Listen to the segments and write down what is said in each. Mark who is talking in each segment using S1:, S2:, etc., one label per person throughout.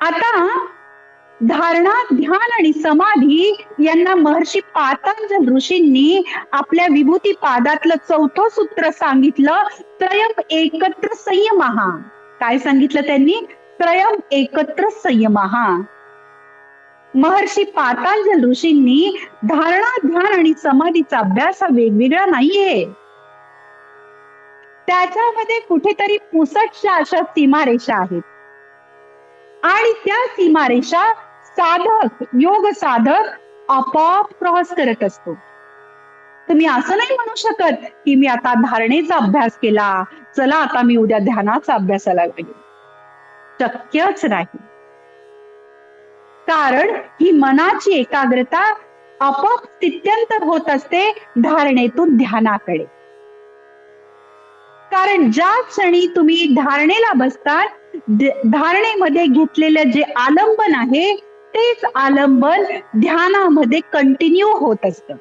S1: आता धारणा ध्यान आणि समाधी यांना महर्षी पातंजल ऋषींनी आपल्या विभूती पादातलं चौथं सूत्र सांगितलं त्रयम एकत्र संयमहा काय सांगितलं त्यांनी? त्रयम एकत्र संयमहा महर्षी पातांजल ऋषींनी धारणा ध्यान आणि समाधीचा अभ्यास हा वेगवेगळा नाहीये. त्याच्यामध्ये कुठेतरी पुसटशा अशा सीमारेषा आहेत. आणि त्या सीमारेषा साधक योग साधक आपोआप क्रॉस करत असतो. तुम्ही असं नाही म्हणू शकत की मी आता धारणेचा अभ्यास केला चला आता मी उद्या ध्यानाचा अभ्यासाला लागेल शक्यच नाही. कारण ही मनाची एकाग्रता आपोआप स्थित्यंतर होत असते धारणेतून ध्यानाकडे. कारण ज्या क्षणी तुम्ही धारणेला बसतात धारणेमध्ये घेतलेलं जे आलंबन आहे तेच आलंबन ध्यानामध्ये कंटिन्यू होत असत.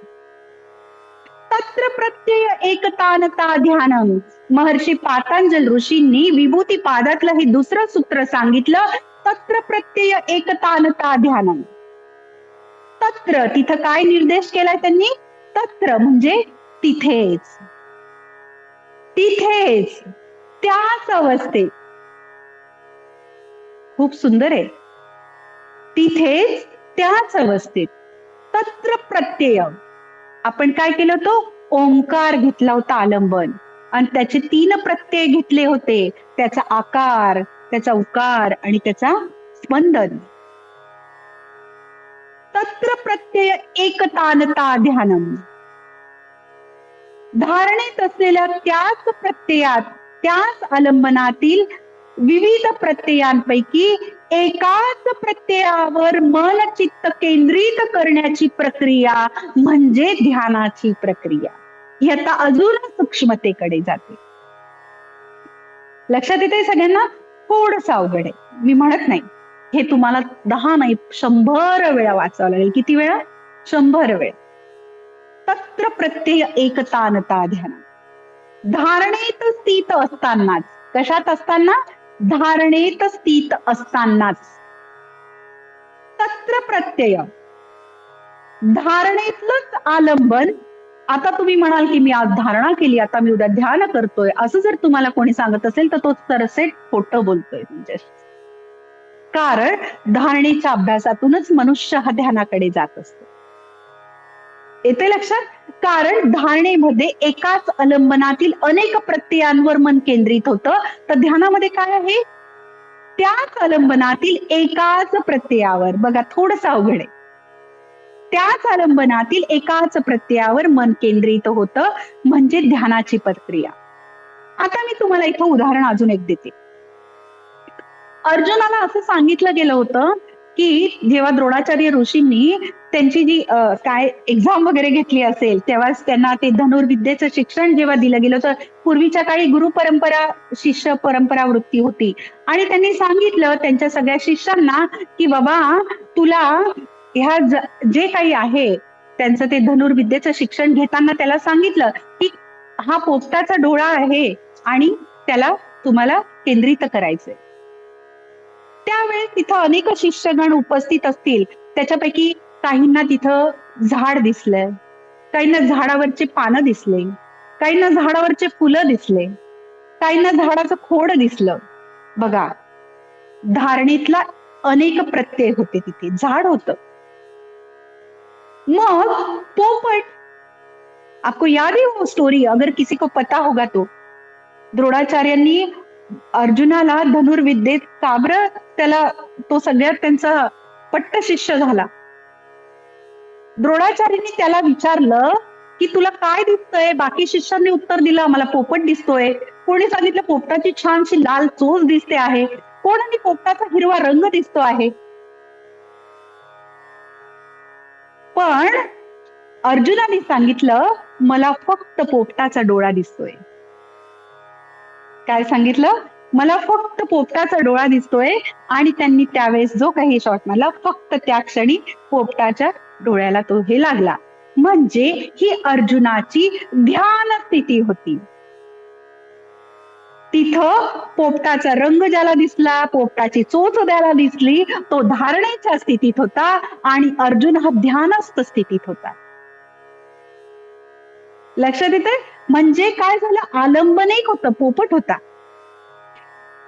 S1: तत्र प्रत्यय एकतानता ध्यानम. महर्षी पातांजल ऋषींनी विभूती पादातलं हे दुसरं सूत्र सांगितलं तत्र प्रत्यय एकतानता ध्यानम. तत्र तिथं काय निर्देश केलाय त्यांनी? तत्र म्हणजे तिथेच. तिथेच त्याच अवस्थेत. खूप सुंदर आहे. तिथेच त्याच अवस्थेत. तत्र प्रत्यय. आपण काय केलं होतं? ओंकार घेतला होता आलंबन. आणि त्याचे तीन प्रत्यय घेतले होते. त्याचा आकार त्याचा उकार आणि त्याचा स्पंदन. तत्र प्रत्यय एकतानता ध्यानम. धारणेत असलेल्या त्याच प्रत्ययात त्याच आलंबनातील विविध प्रत्ययांपैकी एकाच प्रत्ययावर मन चित्त केंद्रित करण्याची प्रक्रिया म्हणजे ध्यानाची प्रक्रिया. ही आता अजून सूक्ष्मतेकडे जाते. लक्षात येते सगळ्यांना? थोडस अवघड आहे. मी म्हणत नाही. हे तुम्हाला दहा नाही शंभर वेळा वाचावं लागेल. किती वेळा? शंभर वेळा. तत्र प्रत्यय एकतानता ध्यान. धारणेत स्थित असतानाच कशात असताना? धारणेत स्थित असतानाच. तत्र प्रत्यय. धारणेतलंच आलंबन आता तुम्ही म्हणाल की मी आज धारणा केली आता मी उद्या ध्यान करतोय असं जर तुम्हाला कोणी सांगत असेल तर तो सरसेट खोटं बोलतोय तुमच्याशी. कारण धारणेच्या अभ्यासातूनच मनुष्य हा ध्यानाकडे जात असतो. येते लक्षात? कारण धारणेमध्ये एकाच अवलंबनातील अनेक प्रत्ययांवर मन केंद्रित होतं. तर ध्यानामध्ये काय आहे? त्याच अवलंबनातील एकाच प्रत्ययावर. बघा थोडस अवघड आहे. त्याच आलंबनातील एकाच प्रत्ययावर मन केंद्रित होतं म्हणजे ध्यानाची प्रक्रिया. आता मी तुम्हाला इथं उदाहरण अजून एक देते. अर्जुनाला असं सांगितलं गेलं होतं की जेव्हा द्रोणाचार्य ऋषींनी त्यांची जी काय एक्झाम वगैरे घेतली असेल तेव्हाच त्यांना ते धनुर्विद्येचं शिक्षण जेव्हा दिलं गेलं तर पूर्वीच्या काळी गुरु परंपरा शिष्य परंपरा वृत्ती होती. आणि त्यांनी सांगितलं त्यांच्या सगळ्या शिष्यांना की बाबा तुला ह्या जे काही आहे त्यांचं ते धनुर्विद्येचं शिक्षण घेताना त्याला सांगितलं की हा पोपटाचा डोळा आहे आणि त्याला तुम्हाला केंद्रित करायचंय. त्यावेळेस तिथं अनेक शिष्यगण उपस्थित असतील. त्याच्यापैकी काहींना तिथं झाड दिसलंय. काहींना झाडावरचे पानं दिसले. काहींना झाडावरचे फुलं दिसले. काहींना झाडाचं खोड दिसलं. बघा धारणेतला अनेक प्रत्यय होते तिथे. झाड होत. मग पोपट आपको याद है वो स्टोरी अगर किसी को पता होगा तो. द्रोणाचार्यांनी अर्जुनाला धनुर्विद्येत काबर त्याला तो सगळ्यात त्यांचा पट्ट शिष्य झाला. द्रोणाचार्यांनी त्याला विचारलं की तुला काय दिसतंय? बाकी शिष्यांनी उत्तर दिलं मला पोपट दिसतोय. कोणी सांगितलं पोपटाची छानशी लाल चोच दिसते आहे. कोणाने पोपटाचा हिरवा रंग दिसतो आहे. पण अर्जुनाने सांगितलं मला फक्त पोपटाचा डोळा दिसतोय. काय सांगितलं? मला फक्त पोपटाचा डोळा दिसतोय आणि त्यांनी त्यावेळेस जो काही शॉट मारला फक्त त्या क्षणी पोपटाच्या डोळ्याला तो हे लागला. म्हणजे ही अर्जुनाची ध्यान स्थिती होती. तिथं पोपटाचा रंग ज्याला दिसला पोपटाची चोच द्याला दिसली तो धारणेच्या स्थितीत होता आणि अर्जुन हा ध्यानस्थ स्थितीत होता. लक्षात येते म्हणजे काय झालं? आलंबन एक होतं पोपट होता.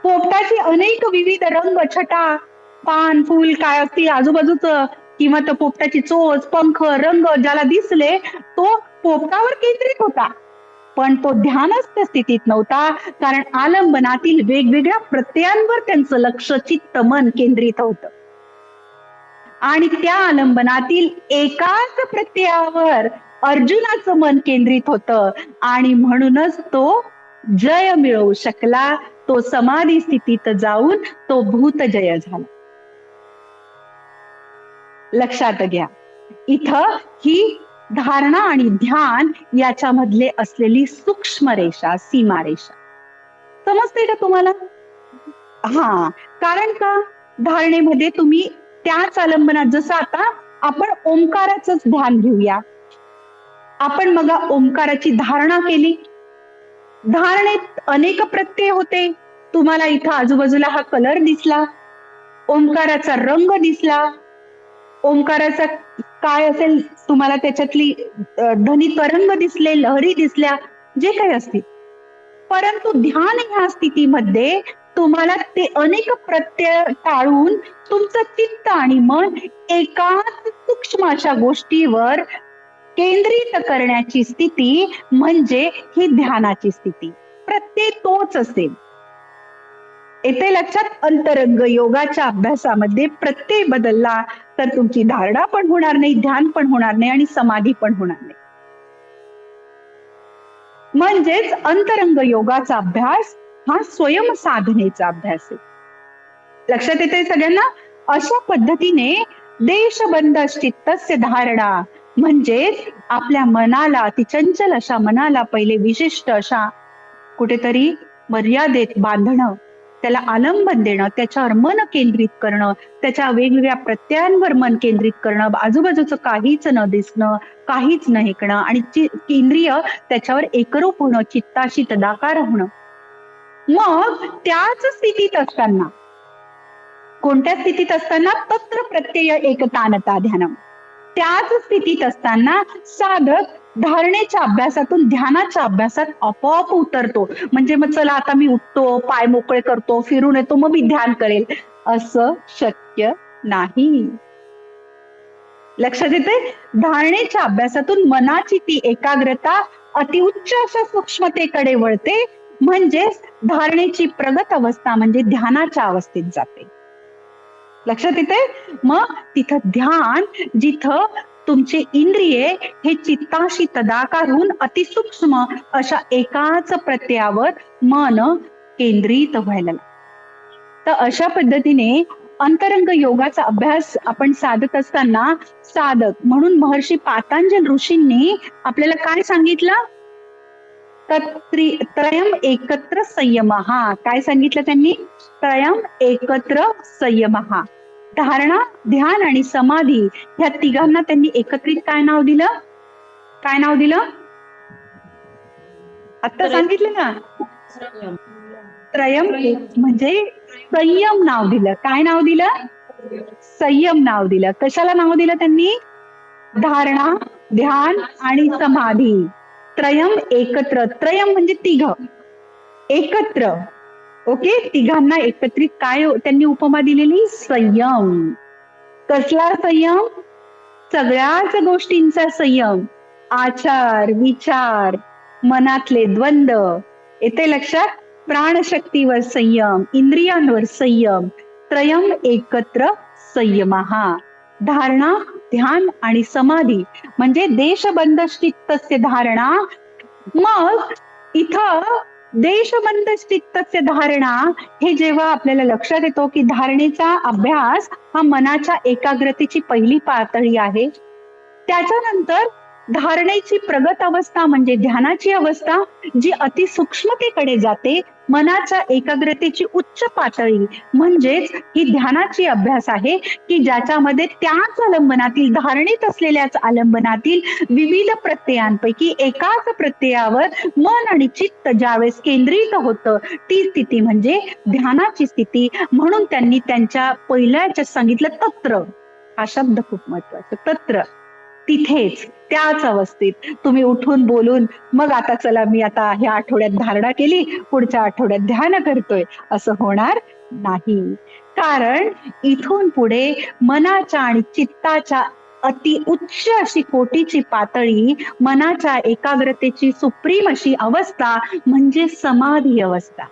S1: पोपटाची अनेक विविध रंग छटा पान फुल काय असतील आजूबाजूचं किंवा तो पोपटाची चोच पंख रंग ज्याला दिसले तो पोपटावर केंद्रित होता. पण तो ध्यानस्थ स्थितीत नव्हता कारण आलंबनातील वेगवेगळ्या प्रत्ययांवर त्यांचं लक्ष चित्त मन केंद्रित होत. आणि त्या आलंबनातील एकाच प्रत्ययावर अर्जुनाचं मन केंद्रित होतं. आणि म्हणूनच तो जय मिळवू शकला. तो समाधी स्थितीत जाऊन तो भूत जय झाला. लक्षात घ्या. इथं ही धारणा आणि ध्यान याच्यामधले असलेली सूक्ष्म रेषा सीमारेषा समजते का तुम्हाला? हा. कारण का? धारणेमध्ये तुम्ही त्याच आलंबनात जसं आता आपण ओंकाराच ध्यान घेऊया. आपण मग ओंकाराची धारणा केली. धारणेत अनेक प्रत्यय होते. तुम्हाला इथं आजूबाजूला हा कलर दिसला. ओंकाराचा रंग दिसला. ओंकाराचा काय असेल तुम्हाला त्याच्यातली ध्वनी तरंग दिसले लहरी दिसल्या जे काही असतील. परंतु ध्यान ह्या स्थितीमध्ये तुम्हाला ते अनेक प्रत्यय टाळून तुमचं चित्त आणि मन एकाच सूक्ष्म अशा गोष्टीवर केंद्रित करण्याची स्थिती म्हणजे ही ध्यानाची स्थिती. प्रत्यय तोच असेल. येथे लक्षात अंतरंग योगाच्या अभ्यासामध्ये प्रत्यय बदलला तर तुमची धारणा पण होणार नाही ध्यान पण होणार नाही आणि समाधी पण होणार नाही. म्हणजेच अंतरंग योगाचा अभ्यास हा स्वयं साधनेचा अभ्यास आहे. लक्षात येते सगळ्यांना? अशा पद्धतीने देशबंध चित्तस्य धारणा म्हणजेच आपल्या मनाला अति चंचल अशा मनाला पहिले विशिष्ट अशा कुठेतरी मर्यादेत बांधणं त्याला आलंबन देणं त्याच्यावर मन केंद्रित करणं त्याच्या वेगवेगळ्या प्रत्ययांवर मन केंद्रित करणं आजूबाजूचं काहीच न दिसणं काहीच न ऐकणं आणि केंद्रीय त्याच्यावर एकरूप होणं चित्ताशी तदाकार होणं. मग त्याच स्थितीत असताना कोणत्या स्थितीत असताना तत्र प्रत्यय एकतानता ध्यानम? त्याच स्थितीत असताना साधक धारणेच्या अभ्यासातून ध्यानाच्या अभ्यासात आपोआप उतरतो. म्हणजे मग चला आता मी उठतो पाय मोकळे करतो फिरून येतो मग मी ध्यान करेल. असं शक्य नाही. लक्षात येते धारणेच्या अभ्यासातून मनाची ती एकाग्रता अतिउच्च अशा सूक्ष्मतेकडे वळते म्हणजेच धारणेची प्रगत अवस्था म्हणजे ध्यानाच्या अवस्थेत जाते. लक्षात येते मग तिथं ध्यान जिथं तुमचे इंद्रिये हे चित्ताशी तदाकार होऊन अतिसूक्ष्म अशा एकाच प्रत्ययावर मन केंद्रित व्हायला तर अशा पद्धतीने अंतरंग योगाचा अभ्यास आपण साधत असताना साधक म्हणून महर्षी पातांजल ऋषींनी आपल्याला काय सांगितलं? त्रयम एकत्र संयम. हा काय सांगितलं त्यांनी? त्रयम एकत्र संयम. हा धारणा ध्यान आणि समाधी ह्या तिघांना त्यांनी एकत्रित काय नाव दिलं? काय नाव दिलं? आता सांगितलं ना? त्रयम म्हणजे संयम नाव दिलं. काय नाव दिलं? संयम नाव दिलं. कशाला नाव दिलं त्यांनी? धारणा ध्यान आणि समाधी. त्रयम एकत्र. त्रयम म्हणजे तिघ. एकत्र. ओके? तिघांना एकत्रित काय त्यांनी उपमा दिलेली? संयम. कसला संयम? सगळ्याच गोष्टींचा संयम. आचार विचार मनातले द्वंद्व येते लक्षात? प्राणशक्तीवर संयम इंद्रियांवर संयम. त्रयम एकत्र संयम. हा धारणा ध्यान आणि समाधी म्हणजे देशबंद चित्तस्य धारणा. मग इथं देशबंद चित्तस्य धारणा हे जेव्हा आपल्याला लक्षात येतो की धारणेचा अभ्यास हा मनाच्या एकाग्रतेची पहिली पातळी आहे. त्याच्यानंतर धारणेची प्रगत अवस्था म्हणजे ध्यानाची अवस्था जी अतिसूक्ष्मतेकडे जाते मनाच्या एकाग्रतेची उच्च पातळी. म्हणजेच ही ध्यानाची अभ्यास आहे की ज्याच्यामध्ये त्याच आलंबनातील धारणेत असलेल्याच आलंबनातील विविध प्रत्ययांपैकी एकाच प्रत्ययावर मन आणि चित्त ज्यावेळेस केंद्रित होतं ती स्थिती म्हणजे ध्यानाची स्थिती. म्हणून त्यांनी त्यांच्या पहिल्याच्या सांगितलं तत्र हा शब्द खूप महत्त्वाचा तत्र. तिथेच त्याच अवस्थेत तुम्ही उठून बोलून मग आता चला मी आता ह्या आठवड्यात धारणा केली पुढच्या आठवड्यात ध्यान करतोय. असं होणार नाही. कारण इथून पुढे मनाच्या आणि चित्ताच्या अति उच्च अशी कोटीची पातळी मनाच्या एकाग्रतेची सुप्रीम अशी अवस्था म्हणजे समाधी अवस्था.